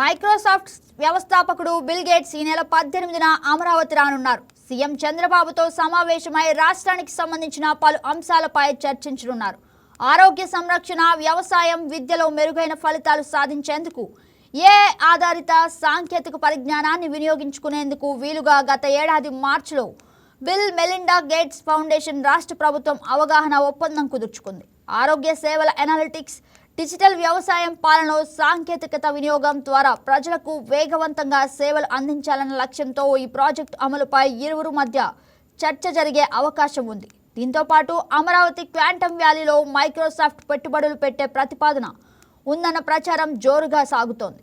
Microsoft వ్యవస్థాపకుడు bill gates ఈ నెల పద్దెనిమిదిన అమరావతి రానున్నారు. సీఎం చంద్రబాబుతో సమావేశమై రాష్ట్రానికి సంబంధించిన పలు అంశాలపై చర్చించనున్నారు. ఆరోగ్య సంరక్షణ వ్యవసాయం విద్యలో మెరుగైన ఫలితాలు సాధించేందుకు ఏ ఆధారిత సాంకేతిక పరిజ్ఞానాన్ని వినియోగించుకునేందుకు వీలుగా గత ఏడాది మార్చిలో బిల్ మెలిండా గేట్స్ ఫౌండేషన్ రాష్ట్ర ప్రభుత్వం అవగాహన ఒప్పందం కుదుర్చుకుంది. ఆరోగ్య సేవల ఎనాలిటిక్స్ డిజిటల్ వ్యవసాయం పాలన సాంకేతికత వినియోగం ద్వారా ప్రజలకు వేగవంతంగా సేవలు అందించాలన్న లక్ష్యంతో ఈ ప్రాజెక్టు అమలుపై ఇరువురు మధ్య చర్చ జరిగే అవకాశం ఉంది. దీంతో పాటు అమరావతి క్వాంటమ్ వ్యాలీలో మైక్రోసాఫ్ట్ పెట్టుబడులు పెట్టే ప్రతిపాదన ఉందన్న ప్రచారం జోరుగా సాగుతోంది.